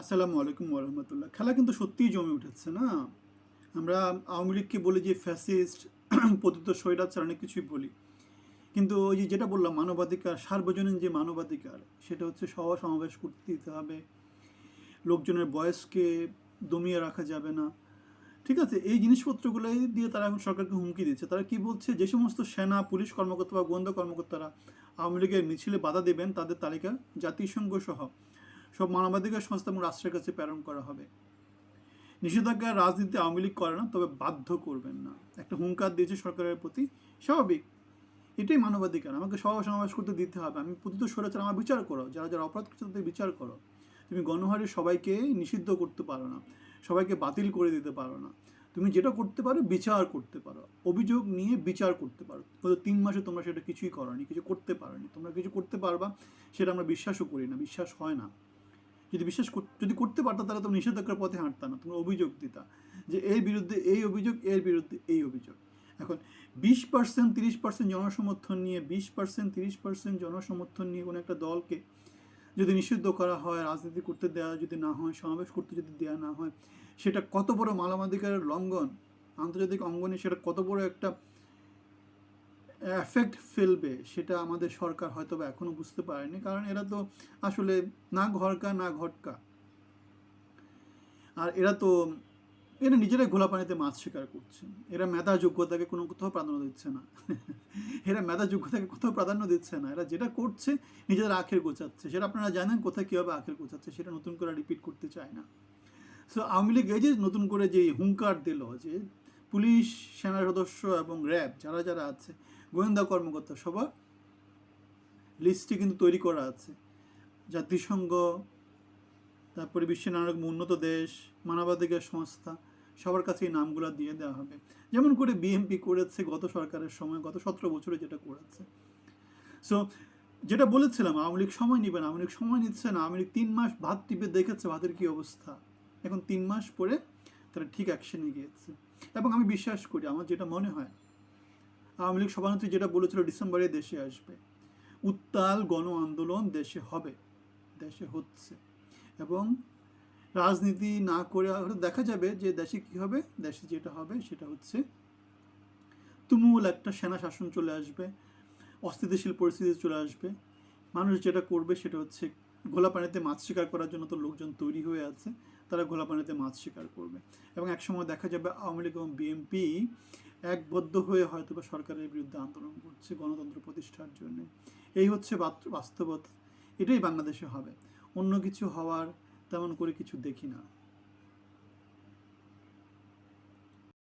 আসসালামু আলাইকুম ওরহমতুল্লাহ খেলা কিন্তু সত্যিই জমে উঠেছে, না? আমরা আওয়ামী লীগকে বলি যে ফ্যাসিস্ট পতিত স্বৈরাচার, অনেক কিছুই বলি। কিন্তু ওই যে যেটা বললাম, মানবাধিকার, সার্বজনীন যে মানবাধিকার, সেটা হচ্ছে সভা সমাবেশ করতে দিতে হবে। লোকজনের বয়সকে দমিয়ে রাখা যাবে না। ঠিক আছে, এই জিনিসপত্রগুলোই দিয়ে তারা এখন সরকারকে হুমকি দিচ্ছে। তারা কি বলছে? যে সমস্ত সেনা, পুলিশ কর্মকর্তা বা গোয়েন্দা কর্মকর্তারা আওয়ামী লীগের মিছিলে বাধা দেবেন, তাদের তালিকা জাতিসংঘ সহ। সব মানবাধিকার সংস্থা এবং রাষ্ট্রের কাছে প্রেরণ করা হবে। নিষেধাজ্ঞা রাজনীতি আওয়ামী লীগ করে না, তবে বাধ্য করবেন না। একটা হুঙ্কার দিয়েছে সরকারের প্রতি, স্বাভাবিক। এটাই মানবাধিকার। আমাকে সমাবেশ করতে দিতে হবে। আমি প্রতিত সরেচার আমার বিচার করো। যারা যারা অপরাধ করছে তাদের বিচার করো। তুমি গণহারে সবাইকে নিষিদ্ধ করতে পারো না। সবাইকে বাতিল করে দিতে পারো না। তুমি যেটা করতে পারো, বিচার করতে পারো। অভিযোগ নিয়ে বিচার করতে পারো। গত তিন মাসে তোমরা সেটা কিছুই করনি, কিছু করতে পারোনি। তোমরা কিছু করতে পারবা, সেটা আমরা বিশ্বাসও করি না। বিশ্বাস হয় না। যদি বিশ্বাস যদি করতে পারতো, তাহলে তুমি নিষেধাজ্ঞার পথে হাঁটতা না, তোমরা অভিযোগ দিতা যে এর বিরুদ্ধে এই অভিযোগ, এর বিরুদ্ধে এই অভিযোগ। এখন বিশ পার্সেন্ট তিরিশ পার্সেন্ট জনসমর্থন নিয়ে, বিশ পার্সেন্ট তিরিশ পার্সেন্ট জনসমর্থন নিয়ে কোনো একটা দলকে যদি নিষিদ্ধ করা হয়, রাজনীতি করতে দেওয়া যদি না হয়, সমাবেশ করতে যদি দেওয়া না হয়, সেটা কত বড় মানবাধিকারের লঙ্ঘন, আন্তর্জাতিক অঙ্গনে সেটা কত বড় একটা এফেক্ট ফেলবে, সেটা আমাদের সরকার হয়তো বা এখনও বুঝতে পারেনি। কারণ এরা তো আসলে না ঘরকা, না ঘটকা। আর এরা তো, এরা নিজেরাই ঘোলা পানিতে মাছ শিকার করছে। এরা মেধা যোগ্যতাকে কোনো কোথাও প্রাধান্য দিচ্ছে না। এরা মেধা যোগ্যতাকে কোথাও প্রাধান্য দিচ্ছে না। এরা যেটা করছে নিজেদের আখের গোছাচ্ছে। সেটা আপনারা জানেন কোথায় কীভাবে আখের গোছাচ্ছে, সেটা নতুন করে রিপিট করতে চায় না। সো আওয়ামী লীগ এই যে নতুন করে যে হুঙ্কার দিল যে পুলিশ, সেনা সদস্য এবং র্যাব যারা যারা আছে, গোয়েন্দা কর্মকর্তা সবার লিস্টটি কিন্তু তৈরি করা আছে। জাতিসংঘ, তারপরে বিশ্বের নানা রকম উন্নত দেশ, মানবাধিকার সংস্থা, সবার কাছে এই নামগুলো দিয়ে দেওয়া হবে। যেমন করে বিএমপি করেছে গত সরকারের সময়, গত সতেরো বছরে যেটা করেছে। সো যেটা বলেছিলাম, আওয়ামী লীগ সময় নেবে না, আওয়ামী লীগ সময় নিচ্ছে না, আওয়ামী লীগ তিন মাস ভাত টিপে দেখেছে ভাতের কি অবস্থা। এখন তিন মাস পরে তারা ঠিক অ্যাকশনে গিয়েছে। এবং আমি বিশ্বাস করি, আমার যেটা মনে হয়, আওয়ামী লীগ সভানেত্রী যেটা বলেছিল, ডিসেম্বরে দেশে আসবে। উত্তাল গণ আন্দোলন দেশে হবে, দেশে হচ্ছে। এবং রাজনীতি না করে দেখা যাবে যে দেশে কি হবে, দেশে যেটা হবে সেটা হচ্ছে, তুমুল একটা সেনা শাসন চলে আসবে, অস্থিতিশীল পরিস্থিতি চলে আসবে। মানুষ যেটা করবে সেটা হচ্ছে ঘোলা পানিতে মাছ শিকার করার জন্য তো লোকজন তৈরি হয়ে আছে। তারা ঘোলা পানিতে মাছ শিকার করবে। এবং একসময় দেখা যাবে আওয়ামী লীগ এবং বিএনপি একবদ্ধ হয়ে হয়তো বা সরকারের বিরুদ্ধে আন্দোলন করছে গণতন্ত্র প্রতিষ্ঠার জন্য। এই হচ্ছে বাত- বাস্তবতা। এটাই বাংলাদেশে হবে। অন্য কিছু হওয়ার তেমন করে কিছু দেখি না।